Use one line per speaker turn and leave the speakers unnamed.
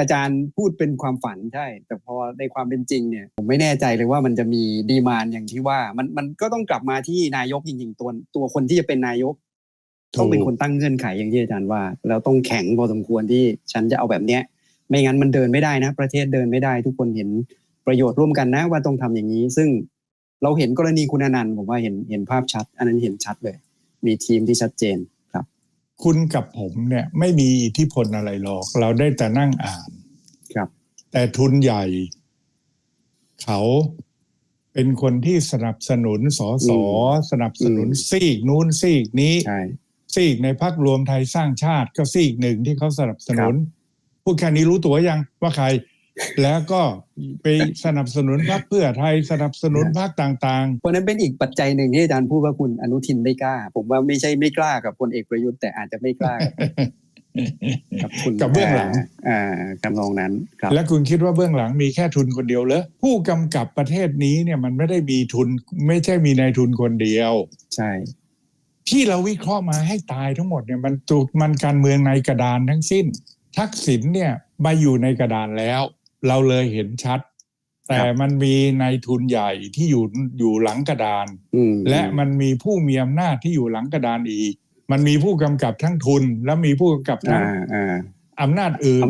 อาจารย์พูดเป็นความฝันใช่ แต่พอในความเป็นจริงเนี่ย ผมไม่แน่ใจเลยว่ามันจะมีดีมานอย่างที่ว่า มันมันก็ต้องกลับมาที่นายกจริงๆ ตัวตัวคนที่จะเป็นนายก ต้องเป็นคนตั้งเงื่อนไขอย่างที่อาจารย์ว่า แล้วต้องแข็งพอสมควรที่ฉันจะเอาแบบเนี้ย ไม่งั้นมันเดินไม่ได้นะ ประเทศเดินไม่ได้ ทุกคนเห็นประโยชน์ร่วมกันนะว่าต้องทำอย่างนี้ ซึ่งเราเห็นกรณีคุณอนันต์ผมว่าเห็นเห็นภาพชัด อันนั้นเห็นชัดเลย มีทีมที่ชัดเจน ครับ
คุณกับผมเนี่ยไม่มีอิทธิพลอะไรหรอก เราได้แต่นั่งอ่าน
ครับ
แต่ทุนใหญ่ เขาเป็นคนที่สนับสนุนสอสอสนับสนุนซีกนู้นซีกนี้
ใช่
ซีกในพักรวมไทยสร้างชาติก็ซีกหนึ่งที่เขาสนับสนุนพูดแค่นี้รู้ตัวยังว่าใคร แล้วก็ไปสนับสนุนพรรคเพื่อไทยสนับสนุนพรรคต่าง
เพราะนั้นเป็นอีกปัจจัยหนึ่งที่อาจารย์พูดว่าคุณอนุทินไม่กล้า ผมว่าไม่ใช่ไม่กล้ากับพลเอกประยุทธ์แต่อาจจะไม่กล้า กับ
ๆ
กับคุณ
กับเบื้องหลัง
อ่าทำนองนั้นครับ
และคุณคิดว่าเบื้องหลังมีแค่ทุนคนเดียวเหรอผู้กำกับประเทศนี้เนี่ยมันไม่ได้มีทุน ไม่ใช่มีนายทุนคนเดียว
ใช่
ที่เราวิเคราะห์มาให้ตายทั้งหมดเนี่ยมันตุมันการเมืองในกระดานทั้งสิ้น ทักษิณเนี่ยมาอยู่ในกระดานแล้ว เราเลยเห็นชัด แต่มันมีนายทุนใหญ่ที่อยู่อยู่หลังกระดาน
อืม
และมันมีผู้มีอำนาจที่อยู่หลังกระดานอีก มันมีผู้กำกับทั้งทุน และมีผู้กำกับทั้ง
อ่าอ่า
อำนาจอื่น